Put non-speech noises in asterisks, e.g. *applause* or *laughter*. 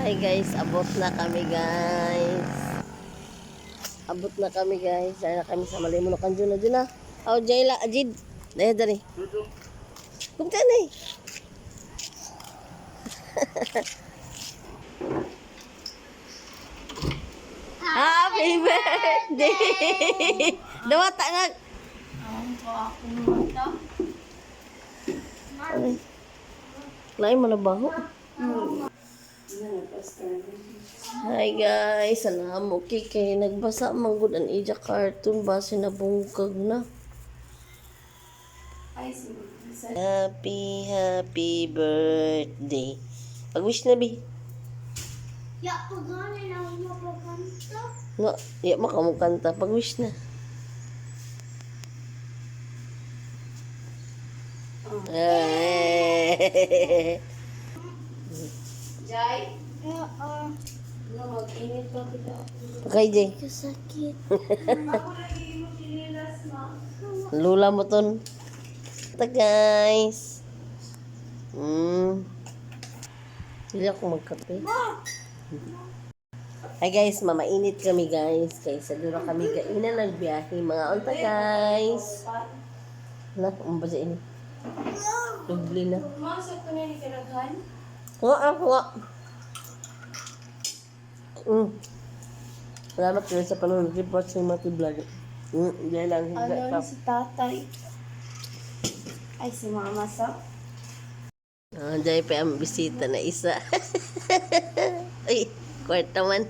Hi guys, abot na kami guys. Abot na kami guys. Dahil na kami sa Malimunukan dyan na dyan na. Oh, Jayla, Ajid. Dahil dali. Kung saan eh. *laughs* Happy birthday! Dawata nga. Ay. Lain mo na baho. Hi guys, alam mo okay kay nagbasa man gud ang ija cartoon base na bungkag na. Happy happy birthday. Pag-wish na bi. Ya, pagani na ako mapapanta. No, iya mo ka mo kanta pag-wish na. Eh. *laughs* Jai? Oo. No, mag-init pa kita. Okay, Jay. Kasakit. *laughs* Lula mo ton. Ito guys. Mm. Hindi ako magkape. Hi guys, mamainit kami guys. Kaya sa dura kami gainan nagbiyahe. Mga unta guys. Na, umba sa ini. Dubli na. Masok ko na ni Karaghan. Ako nga. Mm. Salamat kayo sa panonood. Report sa mga vlog. Mm, dahil lang Ano si tatay? Ay, si mama sa. Ah, dahil pa ang bisita na isa. *laughs* Ay, kwarta man.